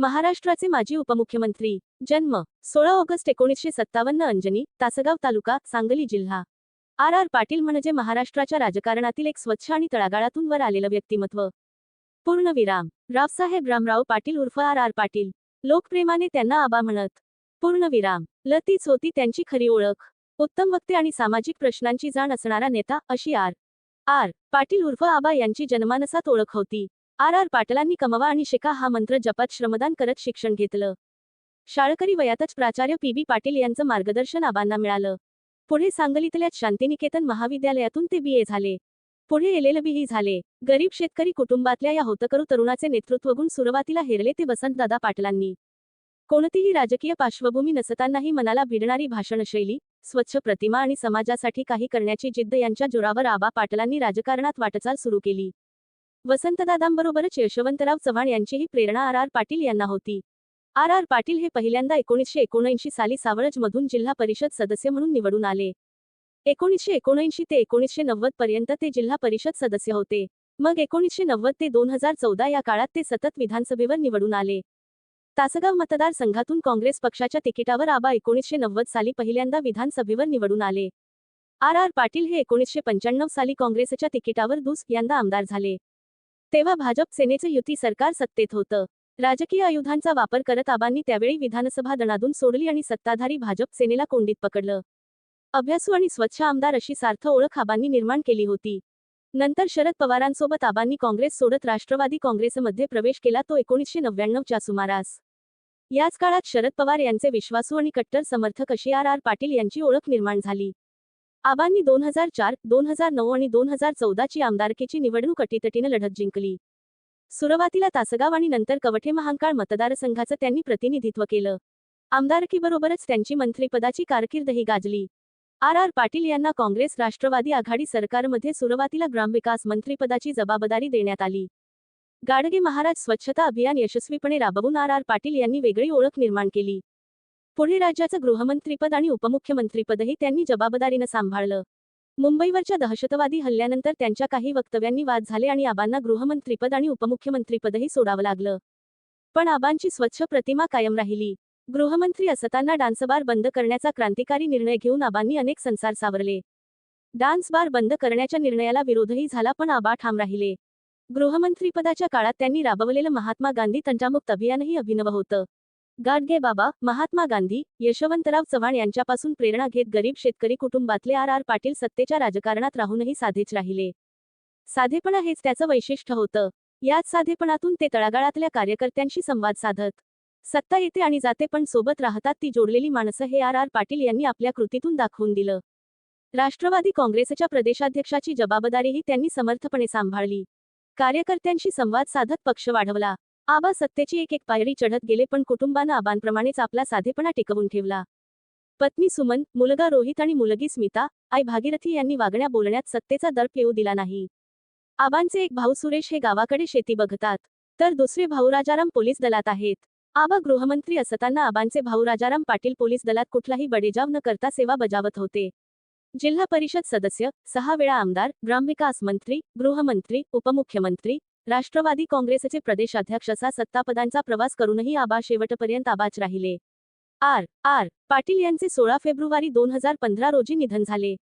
महाराष्ट्राचे माजी उपमुख्यमंत्री. जन्म सोळा ऑगस्ट एकोणीसशे सत्तावन्न अंजनी तासगाव तालुका सांगली जिल्हा. आर. आर. पाटील म्हणजे महाराष्ट्राच्या राजकारणातील एक स्वच्छ आणि तळागाळातून वर आलेलं व्यक्तिमत्व. पूर्णविराम रावसाहेब रामराव पाटील उर्फ आर. आर. पाटील. लोकप्रेमाने त्यांना आबा म्हणत. पूर्णविराम लतीच होती त्यांची खरी ओळख. उत्तम वक्ते आणि सामाजिक प्रश्नांची जाण असणारा नेता अशी आर. आर. पाटील उर्फ आबा यांची जनमानसात ओळख होती. आर आर पाटलांनी कमवा आणि शिका हा मंत्र जपात श्रमदान करत शिक्षण घेतलं. शाळकरी वयातच प्राचार्य पी बी पाटील यांचं मार्गदर्शन आबांना मिळालं. पुढे सांगलीतल्या शांतिनिकेतन महाविद्यालयातून ते बी ए झाले. पुढे एल एल झाले. गरीब शेतकरी कुटुंबातल्या या होतकरू तरुणाचे नेतृत्व गुण सुरुवातीला हेरले ते वसंतदादा पाटलांनी. कोणतीही राजकीय पार्श्वभूमी नसतानाही मनाला भिडणारी भाषणशैली स्वच्छ प्रतिमा आणि समाजासाठी काही करण्याची जिद्द यांच्या जोरावर आबा पाटलांनी राजकारणात वाटचाल सुरू केली. वसंतदादांबरोबरच यशवंतराव चव्हाण यांचीही प्रेरणा आर आर पाटील यांना होती. आर आर पाटील हे पहिल्यांदा एकोणीसशे एकोणऐंशी साली सावळजमधून जिल्हा परिषद सदस्य म्हणून निवडून आले. एकोणीसशे एकोणऐंशी ते एकोणीसशे नव्वद पर्यंत ते जिल्हा परिषद सदस्य होते. मग एकोणीसशे नव्वद ते दोन हजार चौदा या काळात ते सतत विधानसभेवर निवडून आले. तासगाव मतदारसंघातून काँग्रेस पक्षाच्या तिकिटावर आबा एकोणीसशे नव्वद साली पहिल्यांदा विधानसभेवर निवडून आले. आर आर पाटील हे एकोणीसशे पंच्याण्णव साली काँग्रेसच्या तिकिटावर दुस यांदा आमदार झाले. तेव्हा भाजप सेनेचं युती सरकार सत्तेत होतं. राजकीय आयुधांचा वापर करत आबांनी त्यावेळी विधानसभा दणादून सोडली आणि सत्ताधारी भाजप सेनेला कोंडीत पकडलं. अभ्यासू आणि स्वच्छ आमदार अशी सार्थ ओळख आबांनी निर्माण केली होती. नंतर शरद पवारांसोबत आबांनी काँग्रेस सोडत राष्ट्रवादी काँग्रेसमध्ये प्रवेश केला तो एकोणीसशे नव्याण्णवच्या सुमारास. याच काळात शरद पवार यांचे विश्वासू आणि कट्टर समर्थक अशी आर आर पाटील यांची ओळख निर्माण झाली. आबांनी दोन हजार चार दोन हजार नऊ आणि दोन हजार चौदाची आमदारकीची निवडणूक अटीतटीनं लढत जिंकली. सुरुवातीला तासगाव आणि नंतर कवठे महांकाळ मतदारसंघाचं त्यांनी प्रतिनिधित्व केलं. आमदारकीबरोबरच त्यांची मंत्रिपदाची कारकीर्दही गाजली. आर. आर. पाटील यांना काँग्रेस राष्ट्रवादी आघाडी सरकारमध्ये सुरुवातीला ग्रामविकास मंत्रिपदाची जबाबदारी देण्यात आली. गाडगे महाराज स्वच्छता अभियान यशस्वीपणे राबवून आर. आर. पाटील यांनी वेगळी ओळख निर्माण केली. पुढे राज्याचं गृहमंत्रीपद आणि उपमुख्यमंत्रीपदही त्यांनी जबाबदारीनं सांभाळलं. मुंबईवरच्या दहशतवादी हल्ल्यानंतर त्यांच्या काही वक्तव्यांनी वाद झाले आणि आबांना गृहमंत्रीपद आणि उपमुख्यमंत्रीपदही सोडावं लागलं. पण आबांची स्वच्छ प्रतिमा कायम राहिली. गृहमंत्री असताना डान्सबार बंद करण्याचा क्रांतिकारी निर्णय घेऊन आबांनी अनेक संसार सावरले. डान्स बार बंद करण्याच्या निर्णयाला विरोधही झाला पण आबा ठाम राहिले. गृहमंत्रीपदाच्या काळात त्यांनी राबवलेलं महात्मा गांधी तंटामुक्त अभियानही अभिनव होतं. गाडगे बाबा. महात्मा गांधी यशवंतराव चव्हाण यांच्यापासून प्रेरणा घेत गरीब शेतकरी कुटुंबातले आर आर पाटील सत्तेच्या राजकारणात राहूनही साधेच राहिले. साधेपणा हेच त्याचं वैशिष्ट्य होतं. याच साधेपणातून ते तळागाळातल्या कार्यकर्त्यांशी संवाद साधत. सत्ता येते आणि जाते पण सोबत राहतात ती जोडलेली माणसं हे आर आर पाटील यांनी आपल्या कृतीतून दाखवून दिलं. राष्ट्रवादी काँग्रेसच्या प्रदेशाध्यक्षाची जबाबदारीही त्यांनी समर्थपणे सांभाळली. कार्यकर्त्यांशी संवाद साधत पक्ष वाढवला. आबा सत्तेची एक एक पायरी चढत गेले पण कुटुंबानं आबांप्रमाणेच आपला साधेपणा टिकवून ठेवला. पत्नी सुमन मुलगा रोहित आणि मुलगी स्मिता आई भागीरथी यांनी वागण्या बोलण्यात सत्तेचा दर्प येऊ दिला नाही. आबांचे एक भाऊ सुरेश हे गावाकडे शेती बघतात. तर दुसरे भाऊ राजाराम पोलीस दलात आहेत. आबा गृहमंत्री असताना आबांचे भाऊ राजाराम पाटील पोलीस दलात कुठलाही बडेजाव न करता सेवा बजावत होते. जिल्हा परिषद सदस्य सहा वेळा आमदार ग्रामविकास मंत्री गृहमंत्री उपमुख्यमंत्री राष्ट्रवादी काँग्रेसचे प्रदेशाध्यक्ष असा सत्तापदांचा प्रवास करूनही आबा शेवटपर्यंत आबाच राहिले. आर. आर. पाटील यांचे सोळा फेब्रुवारी दोन हजार पंधरा रोजी निधन झाले.